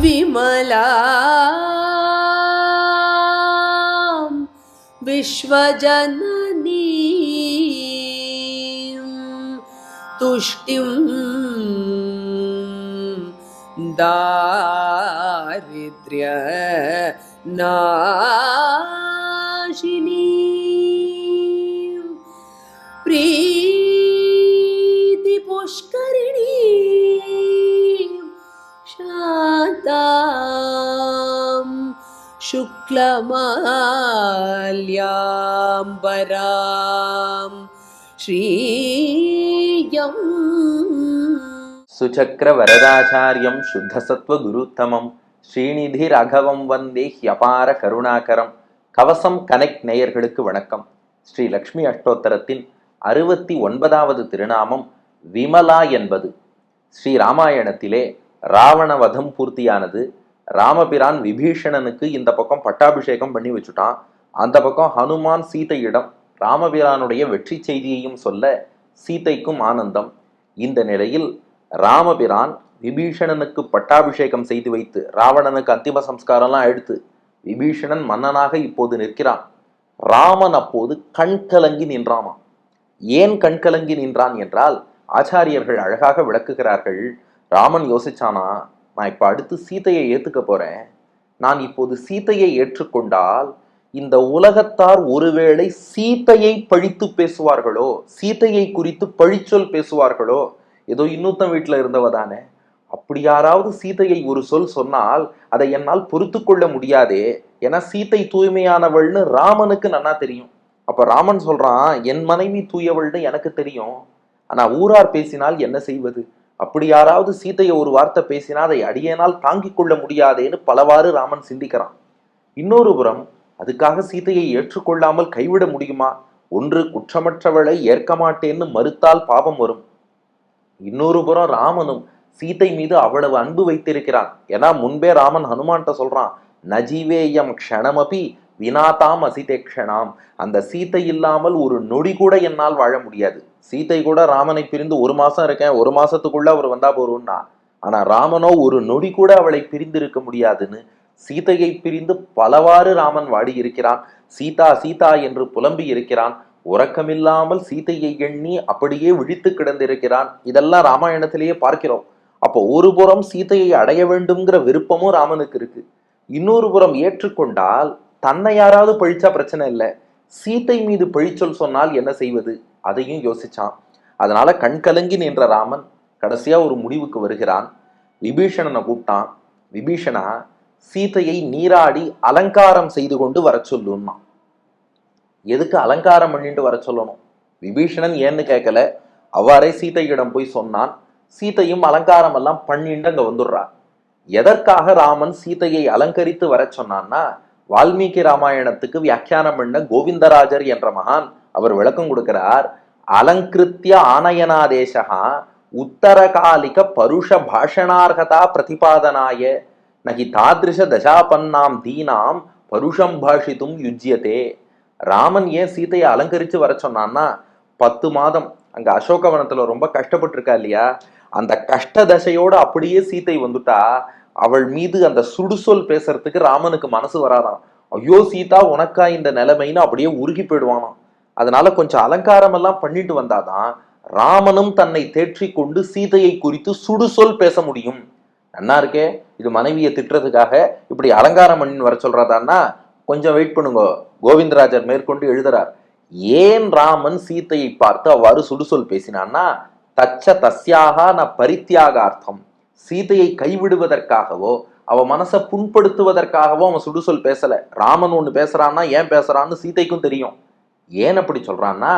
विमला विश्वजननी तुष्टिं दारिद्र्य नाशिनी शुक्लमाल्याम्बरां श्रीयम् சுச்சக்கர வரதாச்சாரியம் சுத்தசத்வ குருத்தமம் ஸ்ரீநிதி ராகவம் வந்தே ஹியபார கருணாகரம் கவசம் கனெக்ட் நேயர்களுக்கு வணக்கம் ஸ்ரீ லக்ஷ்மி அஷ்டோத்தரத்தின் அறுபத்தி ஒன்பதாவது திருநாமம் விமலா என்பது ஸ்ரீ ராமாயணத்திலே ராவண வதம் பூர்த்தியானது ராமபிரான் விபீஷணனுக்கு இந்த பக்கம் பட்டாபிஷேகம் பண்ணி வச்சுட்டான். அந்த பக்கம் ஹனுமான் சீதையிடம் ராமபிரானுடைய வெற்றி செய்தியையும் சொல்ல சீதைக்கும் ஆனந்தம். இந்த நிலையில் ராமபிரான் விபீஷணனுக்கு பட்டாபிஷேகம் செய்து வைத்து ராவணனுக்கு அந்திம சம்ஸ்காரம்லாம் எடுத்து விபீஷணன் மன்னனாக இப்போது நிற்கிறான். ராமன் அப்போது கண்கலங்கி நின்றாமா ஏன் கண்கலங்கி நின்றான் என்றால் ஆச்சாரியர்கள் அழகாக விளக்குகிறார்கள். ராமன் யோசிச்சானா நான் இப்போ அடுத்து சீதையை ஏற்றுக்க போகிறேன் நான் இப்போது சீதையை ஏற்றுக்கொண்டால் இந்த உலகத்தார் ஒருவேளை சீதையை பழித்து பேசுவார்களோ? சீதையை குறித்து பழிச்சொல் பேசுவார்களோ? ஏதோ இன்னொருத்தன் வீட்டில் இருந்தவ தானே. அப்படி யாராவது சீதையை ஒரு சொல் சொன்னால் அதை என்னால் பொறுத்து கொள்ள முடியாதே. ஏன்னா சீத்தை தூய்மையானவள்னு ராமனுக்கு நன்னா தெரியும். அப்ப ராமன் சொல்றான் என் மனைவி தூயவள்னு எனக்கு தெரியும். ஆனா ஊரார் பேசினால் என்ன செய்வது? அப்படி யாராவது சீதையை ஒரு வார்த்தை பேசினா அதை அடியேனால் தாங்கிக் கொள்ள முடியாதேன்னு பலவாறு ராமன் சிந்திக்கிறான். இன்னொரு புறம் அதுக்காக சீதையை ஏற்றுக்கொள்ளாமல் கைவிட முடியுமா? ஒன்று குற்றமற்றவளை ஏற்க மாட்டேன்னு மறுத்தால் பாவம் வரும். இன்னொரு புறம் ராமனும் சீதை மீது அவ்வளவு அன்பு வைத்திருக்கிறான். ஏன்னா முன்பே ராமன் ஹனுமான்கிட்ட சொல்றான் நஜீவேயம் க்ஷணமபி வினாதாம் அசிதேக்ஷனாம் அந்த சீதை இல்லாமல் ஒரு நொடி கூட என்னால் வாழ முடியாது. சீதை கூட ராமனை பிரிந்து ஒரு மாசம் இருக்கேன் ஒரு மாசத்துக்குள்ள அவர் வந்தா போறோம்னா ஆனா ராமனோ ஒரு நொடி கூட அவளை பிரிந்து இருக்க முடியாதுன்னு சீதையை பிரிந்து பலவாறு ராமன் வாடி இருக்கிறான். சீதா சீதா என்று புலம்பி இருக்கிறான். உறக்கமில்லாமல் சீதையை எண்ணி அப்படியே விழித்து கிடந்திருக்கிறான். இதெல்லாம் ராமாயணத்திலேயே பார்க்கிறோம். அப்போ ஒரு புறம் சீதையை அடைய வேண்டும்ங்கிற விருப்பமும் ராமனுக்கு இருக்கு. இன்னொரு புறம் ஏற்றுக்கொண்டால் தன்னை யாராவது பழிச்சா பிரச்சனை இல்லை. சீத்தை மீது பழிச்சொல் சொன்னால் என்ன செய்வது? அதையும் யோசிச்சான். அதனால கண் கலங்கி நின்ற ராமன் கடைசியா ஒரு முடிவுக்கு வருகிறான். விபீஷணனை கூப்பிட்டான். விபீஷணா சீதையை நீராடி அலங்காரம் செய்து கொண்டு வர சொல்லுன்னா எதுக்கு அலங்காரம் பண்ணிட்டு வர சொல்லணும்? விபீஷணன் ஏன்னு கேட்கல அவ்வாறே சீதையிடம் போய் சொன்னான். சீத்தையும் அலங்காரம் எல்லாம் பண்ணிட்டு அங்க வந்துடுறா. எதற்காக ராமன் சீதையை அலங்கரித்து வர சொன்னான்னா வால்மீகி ராமாயணத்துக்கு வியாக்கியானம் பண்ண கோவிந்தராஜர் என்ற மகான் அவர் விளக்கம் கொடுக்கிறார் அலங்கிருத்திய ஆனயனாதேசகா உத்தரகாலிக பருஷ பாஷணார்கதா பிரதிபாதனாய நகி தாதிருஷ தசாபன்னாம் தீனாம் பருஷம் பாஷித்தும் யுஜ்யதே. ராமன் ஏன் சீதையை அலங்கரித்து வர சொன்னான்னா பத்து மாதம் அங்க அசோகவனத்துல ரொம்ப கஷ்டப்பட்டிருக்கா இல்லையா? அந்த கஷ்ட தசையோட அப்படியே சீதை வந்துட்டா அவள் மீது அந்த சுடுசொல் பேசுறதுக்கு ராமனுக்கு மனசு வராதாம். ஐயோ சீதா உனக்கா இந்த நிலைமைன்னு அப்படியே உருகி போயிடுவானாம். அதனால கொஞ்சம் அலங்காரம் எல்லாம் பண்ணிட்டு வந்தாதான் ராமனும் தன்னை தேற்றி கொண்டு சீதையை குறித்து சுடுசொல் பேச முடியும். நன்னா இருக்கே இது மனைவியை திட்டுறதுக்காக இப்படி அலங்காரம் பண்ணி வர சொல்றதான்னா கொஞ்சம் வெயிட் பண்ணுங்க. கோவிந்தராஜர் மேற்கொண்டு எழுதுறார். ஏன் ராமன் சீதையை பார்த்து அவ்வாறு சுடுசொல் பேசினான்னா தச்ச தஸ்யாக ந பரித்தியாக அர்த்தம். சீதையை கைவிடுவதற்காகவோ அவ மனசை புண்படுத்துவதற்காகவோ அவன் சுடுசொல் பேசல. ராமன் ஒன்று பேசுறான்னா ஏன் பேசுறான்னு சீதைக்கும் தெரியும். ஏன் அப்படி சொல்றான்னா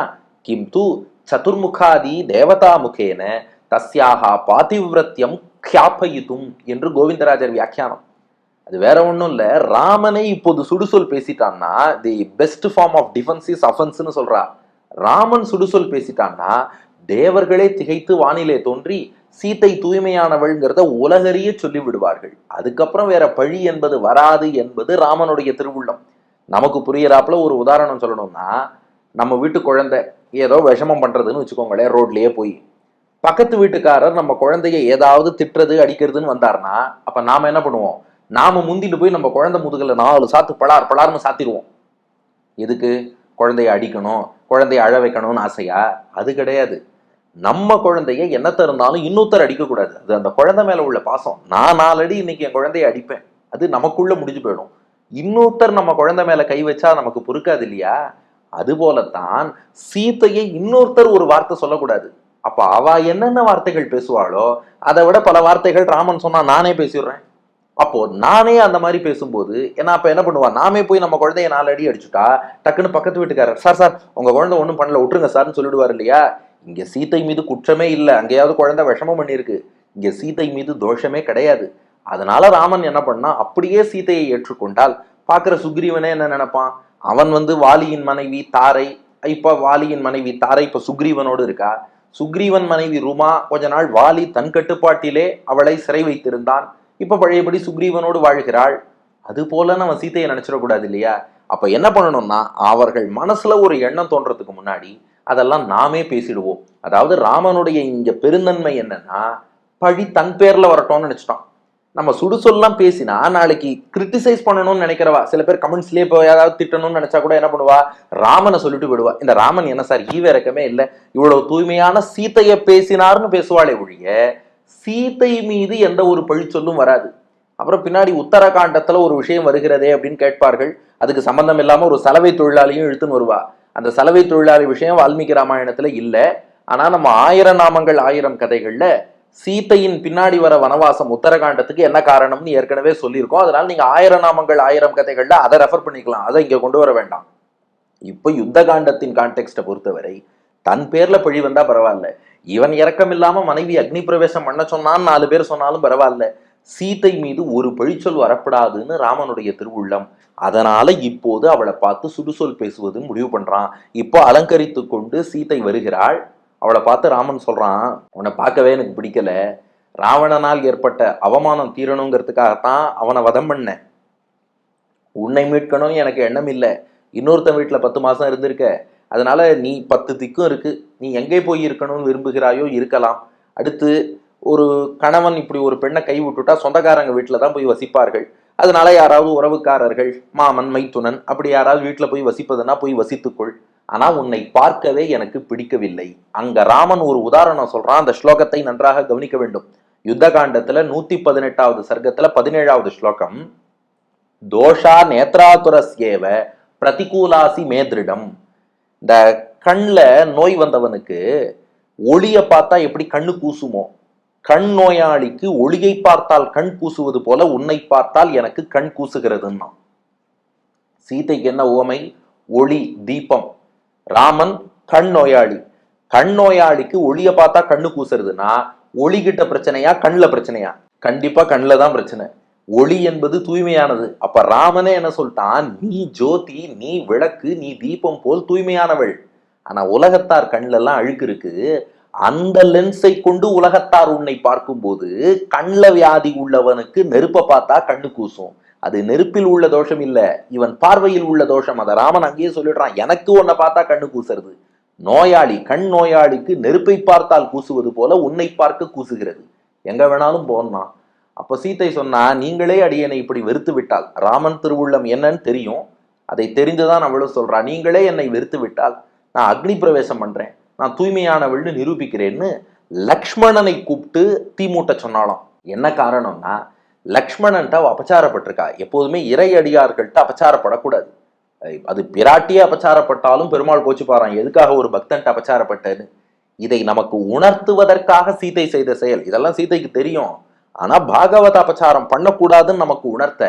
கிம் தூ சதுர்முகாதி தேவதா முகேன தஸ்யாக பாதிவிரத்தியம் கியாபயித்தும் என்று கோவிந்தராஜர் வியாக்கியானம். அது வேற ஒன்றும் இல்லை. ராமனை இப்போது சுடுசொல் பேசிட்டான்னா the best form of defence is அஃபென்ஸ்னு சொல்றா. ராமன் சுடுசொல் பேசிட்டான்னா தேவர்களே திகைத்து வானிலே தோன்றி சீத்தை தூய்மையானவள்ங்கிறத உலகறிய சொல்லி விடுவார்கள் அதுக்கப்புறம் வேற பழி என்பது வராது என்பது ராமனுடைய திருவுள்ளம். நமக்கு புரியறாப்புல ஒரு உதாரணம் சொல்லணும்னா நம்ம வீட்டு குழந்தை ஏதோ விஷமம் பண்றதுன்னு வச்சுக்கோங்களேன் ரோட்லயே போய். பக்கத்து வீட்டுக்காரர் நம்ம குழந்தைய ஏதாவது திட்டுறது அடிக்கிறதுன்னு வந்தாருன்னா அப்ப நாம என்ன பண்ணுவோம்? நாம முந்திட்டு போய் நம்ம குழந்தை முதுகல நாலு சாத்து பலார் பலார்னு சாத்திடுவோம். எதுக்கு? குழந்தைய அடிக்கணும் குழந்தைய அழ வைக்கணும்னு ஆசையா? அது கிடையாது. நம்ம குழந்தைய என்னத்த இருந்தாலும் இன்னொருத்தர் அடிக்கக்கூடாது. அது அந்த குழந்தை மேல உள்ள பாசம். நான் நாலடி இன்னைக்கு என் குழந்தைய அடிப்பேன். அது நமக்குள்ள முடிஞ்சு போயிடும். இன்னொருத்தர் நம்ம குழந்தை மேல கை வச்சா நமக்கு பொறுக்காது இல்லையா? அது போலத்தான் சீத்தையை இன்னொருத்தர் ஒரு வார்த்தை சொல்லக்கூடாது. அப்ப அவ என்னென்ன வார்த்தைகள் பேசுவாளோ அதை விட பல வார்த்தைகள் ராமன் சொன்னா நானே பேசிடுறேன். அப்போ நானே அந்த மாதிரி பேசும்போது ஏன்னா அப்ப என்ன பண்ணுவா? நாமே போய் நம்ம குழந்தைய நாலு அடி அடிச்சுட்டா டக்குன்னு பக்கத்து வீட்டுக்காரர் சார் சார் உங்க குழந்தை ஒன்றும் பண்ணல விட்டுருங்க சார்னு சொல்லிடுவார் இல்லையா? இங்க சீத்தை மீது குற்றமே இல்லை. அங்கேயாவது குழந்தை விஷமம் பண்ணியிருக்கு. இங்க சீத்தை மீது தோஷமே கிடையாது. அதனால ராமன் என்ன பண்ணா அப்படியே சீதையை ஏற்றுக்கொண்டால் பார்க்குற சுக்ரீவனே என்ன நினைப்பான்? அவன் வந்து வாலியின் மனைவி தாரை இப்ப வாலியின் மனைவி தாரை இப்ப சுக்ரீவனோடு இருக்கா? சுக்ரீவன் மனைவி ருமா கொஞ்ச நாள் வாலி தன் கட்டுப்பாட்டிலே அவளை சிறை வைத்திருந்தான். இப்ப பழையபடி சுக்ரீவனோடு வாழ்கிறாள். அது போல நம்ம சீதையை நினைச்சிடக்கூடாது இல்லையா? அப்ப என்ன பண்ணணும்னா அவர்கள் மனசுல ஒரு எண்ணம் தோன்றதுக்கு முன்னாடி அதெல்லாம் நாமே பேசிடுவோம். அதாவது ராமனுடைய இங்க பெருந்தன்மை என்னன்னா பழி தன் பேர்ல வரட்டும்னு நினைச்சிட்டான் நம்ம சுடுசொல்லாம் பேசினா நாளைக்கு கிரிட்டிசைஸ் பண்ணணும்னு நினைக்கிறவா சில பேர் கமெண்ட்ஸ்லயே இப்போ ஏதாவது திட்டணும்னு நினைச்சா கூட என்ன பண்ணுவா? ராமனை சொல்லிட்டு விடுவா இந்த ராமன் என்ன சார் ஈவிரக்கமே இல்லை. இவ்வளவு தூய்மையான சீத்தையை பேசினார்னு பேசுவாளே ஒழிய சீத்தை மீது எந்த ஒரு பழி சொல்லும் வராது. அப்புறம் பின்னாடி உத்தரகாண்டத்துல ஒரு விஷயம் வருகிறதே அப்படின்னு கேட்பார்கள். அதுக்கு சம்பந்தம் இல்லாம ஒரு சலவை தொழிலாளியும் இழுத்துன்னு வருவா. அந்த சலவை தொழிலாளி விஷயம் வால்மீகி ராமாயணத்துல இல்ல. ஆனா நம்ம ஆயிரம் நாமங்கள் ஆயிரம் கதைகள்ல சீத்தையின் பின்னாடி வர வனவாசம் உத்தரகாண்டத்துக்கு என்ன காரணம்னு ஏற்கனவே சொல்லியிருக்கோம். அதனால நீங்க ஆயிரம் நாமங்கள் ஆயிரம் கதைகள்ல அதை ரெஃபர் பண்ணிக்கலாம். அதை இங்க கொண்டு வர வேண்டாம். இப்போ யுத்த காண்டத்தின் கான்டெக்ட்டை பொறுத்தவரை தன் பேர்ல பழி வந்தா பரவாயில்ல. இவன் இறக்கம் இல்லாம மனைவி அக்னி பிரவேசம் பண்ண சொன்னான்னு நாலு பேர் சொன்னாலும் பரவாயில்ல. சீத்தை மீது ஒரு பழிச்சொல் வரப்படாதுன்னு ராமனுடைய திருவுள்ளம். அதனால இப்போது அவளை பார்த்து சுடுசொல் பேசுவது முடிவு பண்றான். இப்போ அலங்கரித்து கொண்டு சீத்தை வருகிறாள். அவளை பார்த்து ராமன் சொல்றான் உன்னை பார்க்கவே எனக்கு பிடிக்கல. ராவணனால் ஏற்பட்ட அவமானம் தீரணுங்கிறதுக்காகத்தான் அவனை வதம் பண்ணேன் உன்னை மீட்கணும் எனக்கு எண்ணம் இல்லை. இன்னொருத்தன் வீட்டில் பத்து மாசம் இருந்திருக்க. அதனால நீ பத்து திக்கும் இருக்கு. நீ எங்கே போய் இருக்கணும்னு விரும்புகிறாயோ இருக்கலாம். அடுத்து ஒரு கணவன் இப்படி ஒரு பெண்ணை கை விட்டுட்டா சொந்தக்காரங்க வீட்டில் தான் போய் வசிப்பார்கள். அதனால யாராவது உறவுக்காரர்கள் மாமன் மைத்துனன் அப்படி யாராவது வீட்டில் போய் வசிப்பதுன்னா போய் வசித்துக்கொள். ஆனால் உன்னை பார்க்கவே எனக்கு பிடிக்கவில்லை. அங்க ராமன் ஒரு உதாரணம் சொல்றான். அந்த ஸ்லோகத்தை நன்றாக கவனிக்க வேண்டும். யுத்த காண்டத்துல நூத்தி பதினெட்டாவது சர்க்கத்துல பதினேழாவது ஸ்லோகம் தோஷா நேத்ராதுரஸ்யேவ பிரதிகூலாசி மேத்ரிடம். இந்த கண்ணில் நோய் வந்தவனுக்கு ஒளியை பார்த்தா எப்படி கண்ணு கூசுமோ கண் நோயாளிக்கு ஒளியை பார்த்தால் கண் கூசுவது போல உன்னை பார்த்தால் எனக்கு கண் கூசுகிறதுன்னா. சீதைக்கு என்ன உவமை? ஒளி தீபம். ராமன் கண் நோயாளி. கண் நோயாளிக்கு ஒளியை பார்த்தா கண்ணு கூசுறதுன்னா ஒளி கிட்ட பிரச்சனையா கண்ணில் பிரச்சனையா? கண்டிப்பா கண்ணில் தான் பிரச்சனை. ஒளி என்பது தூய்மையானது. அப்ப ராமனே என்ன சொல்லிட்டான்? நீ ஜோதி நீ விளக்கு நீ தீபம் போல் தூய்மையானவள். ஆனா உலகத்தார் கண்ணிலெல்லாம் அழுக்கு இருக்கு. அந்த லென்ஸை கொண்டு உலகத்தார் உன்னை பார்க்கும்போது கண்ல வியாதி உள்ளவனுக்கு நெருப்பை பார்த்தா கண்ணு கூசும். அது நெருப்பில் உள்ள தோஷம் இல்ல இவன் பார்வையில் உள்ள தோஷம். அதை ராமன் அங்கேயே சொல்லிடுறான் எனக்கு உன்னை பார்த்தா கண்ணு கூசுறது. நோயாளி கண் நோயாளிக்கு நெருப்பை பார்த்தால் கூசுவது போல உன்னை பார்க்க கூசுகிறது. எங்க வேணாலும் போனான் அப்ப சீத்தை சொன்னா நீங்களே அடியனை இப்படி வெறுத்து விட்டால் ராமன் திருவுள்ளம் என்னன்னு தெரியும். அதை தெரிந்துதான் அவளும் சொல்றா நீங்களே என்னை வெறுத்து விட்டால் நான் அக்னி பிரவேசம் பண்றேன். நான் தூய்மையானவள்னு நிரூபிக்கிறேன்னு லக்ஷ்மணனை கூப்பிட்டு தீ மூட்ட சொன்னாலும் என்ன காரணம்னா லக்ஷ்மணன்ட்ட அபச்சாரப்பட்டிருக்கா. எப்போதுமே இறை அடியார்கள்ட்ட அபச்சாரப்படக்கூடாது. அது பிராட்டியே அபச்சாரப்பட்டாலும் பெருமாள் கோச்சு எதுக்காக ஒரு பக்தன்ட்ட அபச்சாரப்பட்டேன்னு? இதை நமக்கு உணர்த்துவதற்காக சீதை செய்த செயல். இதெல்லாம் சீதைக்கு தெரியும். ஆனா பாகவத அபச்சாரம் பண்ணக்கூடாதுன்னு நமக்கு உணர்த்த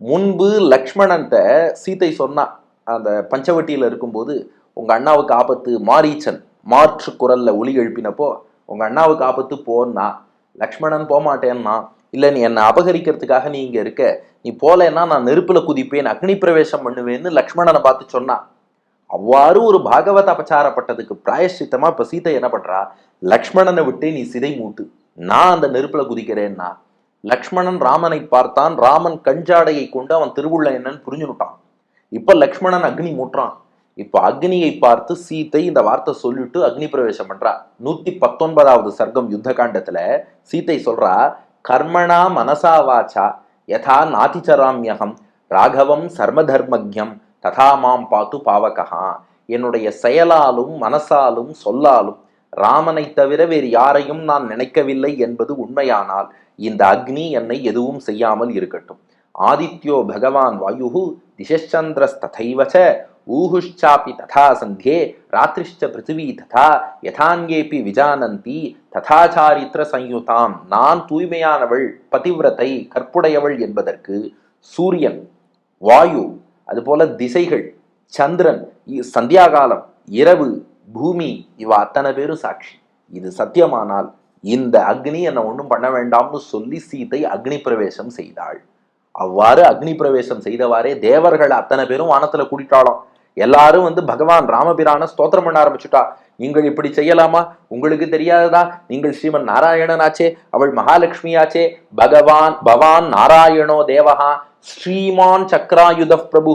முன்பு லக்ஷ்மணன்ட்ட சீதை சொன்னா அந்த பஞ்சவட்டியில இருக்கும்போது உங்கள் அண்ணாவுக்கு ஆபத்து மாரீச்சன் மாற்று குரலில் ஒலி எழுப்பினப்போ உங்கள் அண்ணாவுக்கு ஆபத்து போன்னா லக்ஷ்மணன் போகமாட்டேன்னா இல்லை நீ என்னை அபகரிக்கிறதுக்காக நீ இங்கே இருக்க நீ போலேன்னா நான் நெருப்பில் குதிப்பேன் அக்னி பிரவேசம் பண்ணுவேன்னு லக்ஷ்மணனை பார்த்து சொன்னான் அவ்வாறு ஒரு பாகவத அபச்சாரப்பட்டதுக்கு பிராயஷ்சித்தமா இப்போ சீதை என்ன பண்ணுறா லக்ஷ்மணனை விட்டு நீ சிதை மூட்டு. நான் அந்த நெருப்பில் குதிக்கிறேன்னா லக்ஷ்மணன் ராமனை பார்த்தான் ராமன் கஞ்சாடையை கொண்டு அவன் திருவுள்ள என்னன்னு புரிஞ்சுனுட்டான் இப்போ லக்ஷ்மணன் அக்னி மூட்டுறான். இப்போ அக்னியை பார்த்து சீத்தை இந்த வார்த்தை சொல்லிட்டு அக்னி பிரவேசம் பண்றா. நூத்தி பத்தொன்பதாவது சர்க்கம் யுத்த காண்டத்துல சீத்தை சொல்றா கர்மணா மனசா வாச்சா யதா நாதிச்சராமியகம் ராகவம் சர்மதர்மக்யம் ததா மாம் பாத்து பாவகா என்னுடைய செயலாலும் மனசாலும் சொல்லாலும் ராமனை தவிர வேறு யாரையும் நான் நினைக்கவில்லை என்பது உண்மையானால் இந்த அக்னி என்னை எதுவும் செய்யாமல் இருக்கட்டும். ஆதித்யோ பகவான் வாயு திசச்சந்திரஸ்ததைவ ச ததா சந்தியே ராத்திரிஷ்ட பிருத்திவி ததா யதான்யேபி விஜானந்தி ததாச்சாரித்திர சயுதாம் நான் தூய்மையானவள் பதிவிரத்தை கற்புடையவள் என்பதற்கு சூரியன் வாயு அதுபோல திசைகள் சந்திரன் இ- சந்தியாகாலம் இரவு பூமி இவ அத்தனை பேரும் சாட்சி. இது சத்தியமானால் இந்த அக்னி என்னை ஒன்றும் பண்ண வேண்டாம்னு சொல்லி சீதை அக்னி பிரவேசம் செய்தாள். அவ்வாறு அக்னி பிரவேசம் செய்தவாறே தேவர்கள் அத்தனை பேரும் வானத்துல கூட்டிட்டாலும் எல்லாரும் வந்து பகவான் ராமபிரான ஸ்தோத்திரம் பண்ண ஆரம்பிச்சுட்டா. நீங்கள் இப்படி செய்யலாமா? உங்களுக்கு தெரியாததா? நீங்கள் ஸ்ரீமன் நாராயணனாச்சே அவள் மகாலட்சுமியாச்சே. பகவான் பவான் நாராயணோ தேவஹா ஸ்ரீமான் சக்ராயுத பிரபு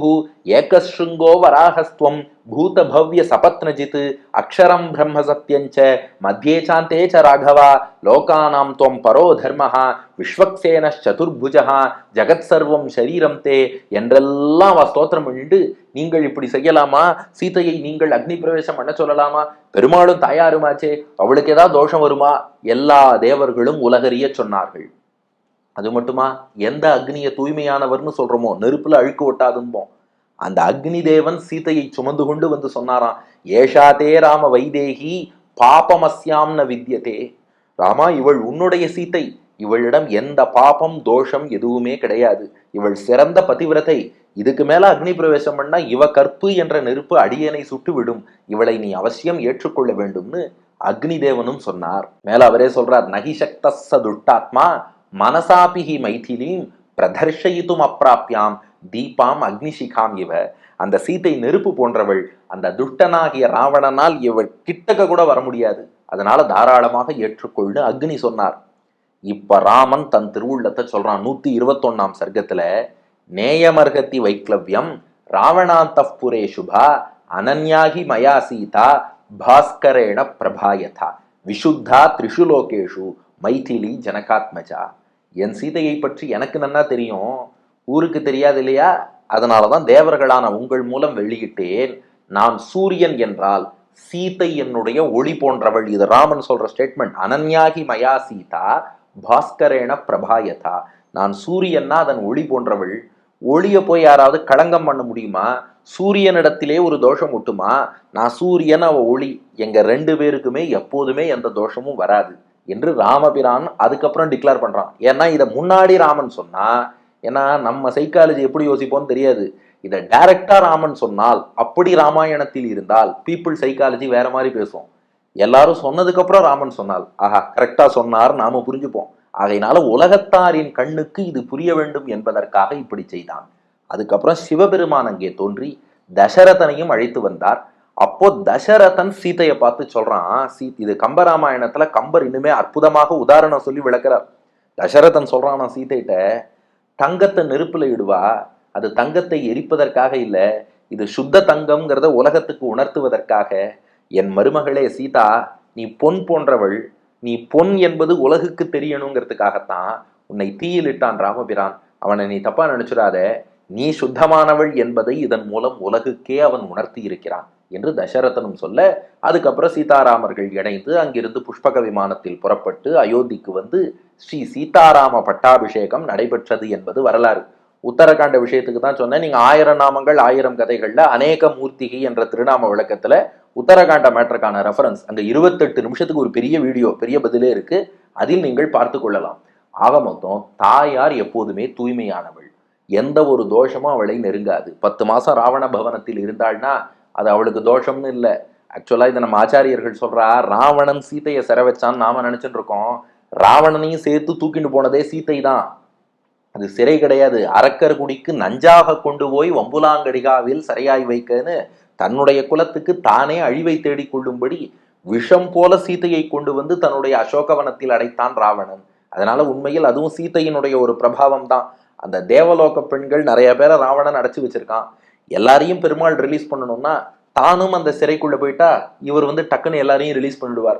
ஏகஸ்ருங்கோ வராகஸ்துவம் பூதபவ்ய சபத்னஜித் அக்ஷரம் பிரம்ம சத்யஞ்ச மத்தியே சாந்தே ச ராகவா லோகானாம் துவம் பரோ தர்மஹா விஸ்வக்சேன சதுர்புஜஹா ஜகத் சர்வம் ஷரீரம் தே என்றெல்லாம் அவ ஸ்தோத்திரம் பண்ணிட்டு நீங்கள் இப்படி செய்யலாமா? சீதையை நீங்கள் அக்னி பிரவேசம் பண்ண சொல்லலாமா? பெருமாளும் தாயாருமாச்சே அவளுக்கு ஏதாவது தோஷம் வருமா? எல்லா தேவர்களும் உலகறிய சொன்னார்கள். அது மட்டுமா? எந்த அக்னியை தூய்மையானவர்னு சொல்றோமோ நெருப்புல அழுக்கு ஒட்டாதும்போம் அந்த அக்னி தேவன் சீதையை சுமந்து கொண்டு வந்து சொன்னாராம் ஏஷாதே ராம வைதேகி பாபமஸ்யாம் ந வித்யதே. ராமா இவள் உன்னுடைய சீத்தை. இவளிடம் எந்த பாபம் தோஷம் எதுவுமே கிடையாது. இவள் சிறந்த பதிவிரதை இதுக்கு மேல அக்னி பிரவேசம் பண்ணா இவ கற்பு என்ற நெருப்பு அடியனை சுட்டு விடும். இவளை நீ அவசியம் ஏற்றுக்கொள்ள வேண்டும்னு அக்னி தேவனும் சொன்னார். மேல அவரே சொல்றார் நகிசக்த துட்டாத்மா மனசாபிகி மனசாபிஹி மைதிலீம் பிரதர்ஷயித்தும் அப்பிராப்யாம் தீபாம் அக்னிஷிகாம் இவ. அந்த சீதை நெருப்பு போன்றவள் அந்த துஷ்டனாகிய ராவணனால் இவள் கிட்டக்க கூட வர முடியாது. அதனால தாராளமாக ஏற்றுக்கொள்ளு அக்னி சொன்னார். இப்ப ராமன் தன் திருவுள்ளத்தை சொல்றான். நூத்தி இருபத்தொன்னாம் சர்க்கத்துல நேயமர்கத்தி வைக்லவ்யம் ராவணாந்தப்புரே சுபா அனன்யாகி மயா சீதா பாஸ்கரேண பிரபாயதா. விஷுத்தா திரிஷுலோகேஷு மைத்திலி ஜனகாத்மஜா. என் சீதையை பற்றி எனக்கு நன்னா தெரியும். ஊருக்கு தெரியாது இல்லையா அதனாலதான் தேவர்களான உங்கள் மூலம் வெளியிட்டேன். நான் சூரியன் என்றால் சீதை என்னுடைய ஒளி போன்றவள். இது ராமன் சொல்ற ஸ்டேட்மெண்ட் அனன்யாகி மயா சீதா பாஸ்கரேண பிரபாயதா. நான் சூரியன்னா அதன் ஒளி போன்றவள். ஒளியை போய் யாராவது களங்கம் பண்ண முடியுமா? சூரியனிடத்திலே ஒரு தோஷம் ஒட்டுமா? நான் சூரியன் அவ ஒளி. எங்க ரெண்டு பேருக்குமே எப்போதுமே எந்த தோஷமும் வராது. என்று ராமபிரான் அதுக்கப்புறம் டிக்ளேர் பண்ணுறான் ஏன்னா இதை முன்னாடி ராமன் சொன்னால் ஏன்னா நம்ம சைக்காலஜி எப்படி யோசிப்போம்னு தெரியாது. இதை டைரக்டாக ராமன் சொன்னால் அப்படி ராமாயணத்தில் இருந்தால் பீப்புள் சைக்காலஜி வேற மாதிரி பேசும். எல்லாரும் சொன்னதுக்கப்புறம் ராமன் சொன்னால் ஆஹா கரெக்டாக சொன்னார் நாம புரிஞ்சுப்போம். ஆகையினால உலகத்தாரின் கண்ணுக்கு இது புரிய வேண்டும் என்பதற்காக இப்படி செய்தான். அதுக்கப்புறம் சிவபெருமான் அங்கே தோன்றி தசரதனையும் அழைத்து வந்தார். அப்போ தசரதன் சீதையை பார்த்து சொல்றான் சீ இது கம்பராமாயணத்துல கம்பர் இன்னுமே அற்புதமாக உதாரணம் சொல்லி விளக்குறார். தசரதன் சொல்றானா சீதைகிட்ட தங்கத்தை நெருப்புல இடுவா அது தங்கத்தை எரிப்பதற்காக இல்லை இது சுத்த தங்கம்ங்கிறத உலகத்துக்கு உணர்த்துவதற்காக. என் மருமகளே சீதா நீ பொன் போன்றவள் நீ பொன் என்பது உலகுக்கு தெரியணுங்கிறதுக்காகத்தான் உன்னை தீயிலிட்டான் ராமபிரான். அவனை நீ தப்பா நினைச்சிடாத நீ சுத்தமானவள் என்பதை இதன் மூலம் உலகுக்கே அவன் உணர்த்தி இருக்கிறான். என்று தசரதனும் சொல்ல அதுக்கப்புறம் சீதாராமர்கள் இணைந்து அங்கிருந்து புஷ்பக விமானத்தில் புறப்பட்டு அயோத்திக்கு வந்து ஸ்ரீ சீதாராம பட்டாபிஷேகம் நடைபெற்றது என்பது வரலாறு. உத்தரகாண்ட விஷயத்துக்கு தான் சொன்னேன். நீங்கள் ஆயிரம் நாமங்கள் ஆயிரம் கதைகளில் அநேக மூர்த்திகை என்ற திருநாம விளக்கத்தில் உத்தரகாண்ட மேட்டருக்கான ரெஃபரன்ஸ் அங்கே இருபத்தெட்டு நிமிஷத்துக்கு ஒரு பெரிய வீடியோ பெரிய பதிலே இருக்கு. அதில் நீங்கள் பார்த்து கொள்ளலாம். ஆக மொத்தம் தாயார் எப்போதுமே தூய்மையானவள். எந்த ஒரு தோஷமும் அவளை நெருங்காது. பத்து மாதம் ராவண பவனத்தில் இருந்தாள்னா அது அவளுக்கு தோஷம்னு இல்லை. ஆக்சுவலாக இதை நம்ம ஆச்சாரியர்கள் சொல்கிறா ராவணன் சீத்தையை சிற வச்சான்னு நாம நினச்சிட்டு இருக்கோம். ராவணனையும் சேர்த்து தூக்கிட்டு போனதே சீத்தை தான். அது சிறை கிடையாது. அரக்கர் குடிக்கு நஞ்சாக கொண்டு போய் வம்புலாங்கடிகாவில் சிறையாய் வைக்கன்னு தன்னுடைய குலத்துக்கு தானே அழிவை தேடிக் கொள்ளும்படி விஷம் போல சீதையை கொண்டு வந்து தன்னுடைய அசோகவனத்தில் அடைத்தான் ராவணன். அதனால உண்மையில் அதுவும் சீதையினுடைய ஒரு பிரபாவம் தான். அந்த தேவலோக பெண்கள் நிறைய பேரை ராவணன் அடைச்சி வச்சிருக்கான். எல்லாரையும் பெருமாள் ரிலீஸ் பண்ணணும்னா தானும் அந்த சிறைக்குள்ள போயிட்டா இவர் வந்து டக்குன்னு எல்லாரையும் ரிலீஸ் பண்ணிடுவார்.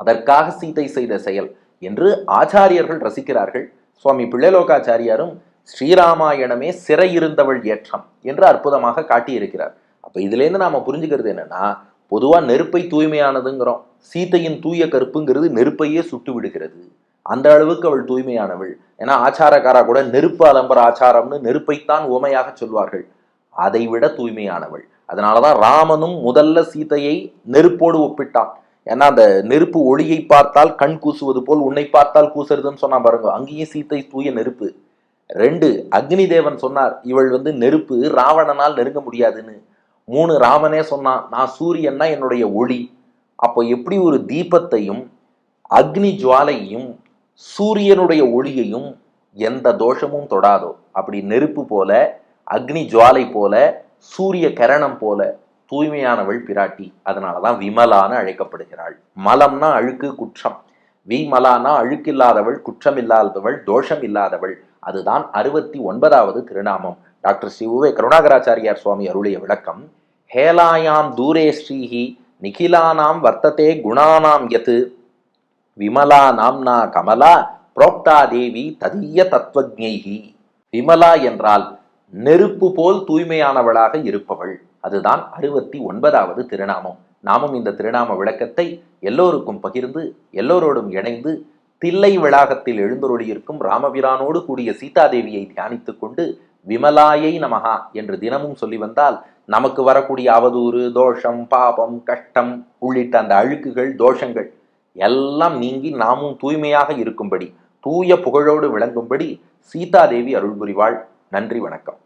அதற்காக சீதை செய்த செயல் என்று ஆச்சாரியர்கள் ரசிக்கிறார்கள். சுவாமி பிள்ளைலோகாச்சாரியாரும் ஸ்ரீராமாயணமே சிறை இருந்தவள் ஏற்றம் என்று அற்புதமாக காட்டியிருக்கிறார். அப்ப இதுலேருந்து நாம் நாம புரிஞ்சுக்கிறது என்னன்னா பொதுவா நெருப்பை தூய்மையானதுங்கிறோம். சீதையின் தூய கருப்புங்கிறது நெருப்பையே சுட்டு விடுகிறது. அந்த அளவுக்கு அவள் தூய்மையானவள். ஏன்னா ஆச்சாரக்காரா கூட நெருப்பு அலம்பர ஆச்சாரம்னு நெருப்பைத்தான் உமையாக சொல்வார்கள். அதை விட தூய்மையானவள். அதனாலதான் ராமனும் முதல்ல சீதையை நெருப்போடு ஒப்பிட்டான். ஏன்னா அந்த நெருப்பு ஒளியை பார்த்தால் கண் கூசுவது போல் உன்னை பார்த்தால் கூசுறதுன்னு சொன்னா பாருங்க. அங்கேயும் சீத்தை தூய நெருப்பு. ரெண்டு அக்னி தேவன் சொன்னார் இவள் வந்து நெருப்பு ராவணனால் நெருங்க முடியாதுன்னு. மூணு ராமனே சொன்னான் நான் சூரியன்னா என்னுடைய ஒளி. அப்போ எப்படி ஒரு தீபத்தையும் அக்னி ஜுவாலையும் சூரியனுடைய ஒளியையும் எந்த தோஷமும் தொடாதோ அப்படி நெருப்பு போல அக்னி ஜுவாலை போல சூரிய கரணம் போல தூய்மையானவள் பிராட்டி. அதனாலதான் விமலான்னு அழைக்கப்படுகிறாள். மலம்னா அழுக்கு குற்றம். விமலானா அழுக்கில்லாதவள் குற்றம் இல்லாதவள் தோஷம் இல்லாதவள் அதுதான் அறுபத்தி ஒன்பதாவது திருநாமம். டாக்டர் ஸ்ரீ கருணாகராச்சாரியார் சுவாமி அருளிய விளக்கம். ஹேலாயாம் தூரே ஸ்ரீஹி நிகிலானாம் வர்த்ததே குணானாம் யத் விமலா நாம்னா கமலா புரோக்தா தேவி ததிய தத்துவஜைகி விமலா என்றால் நெருப்பு போல் தூய்மையானவளாக இருப்பவள். அதுதான் அறுபத்தி ஒன்பதாவது திருநாமம். நாமும் இந்த திருநாம விளக்கத்தை எல்லோருக்கும் பகிர்ந்து எல்லோரோடும் இணைந்து தில்லை வளாகத்தில் எழுந்தொருளியிருக்கும் ராமபிரானோடு கூடிய சீதாதேவியை தியானித்துக் கொண்டு விமலாயை நமகா என்று தினமும் சொல்லி வந்தால் நமக்கு வரக்கூடிய அவதூறு தோஷம் பாபம் கஷ்டம் உள்ளிட்ட அந்த அழுக்குகள் தோஷங்கள் எல்லாம் நீங்கி நாமும் தூய்மையாக இருக்கும்படி தூய புகழோடு விளங்கும்படி சீதாதேவி அருள் புரிவாள் நன்றி வணக்கம்.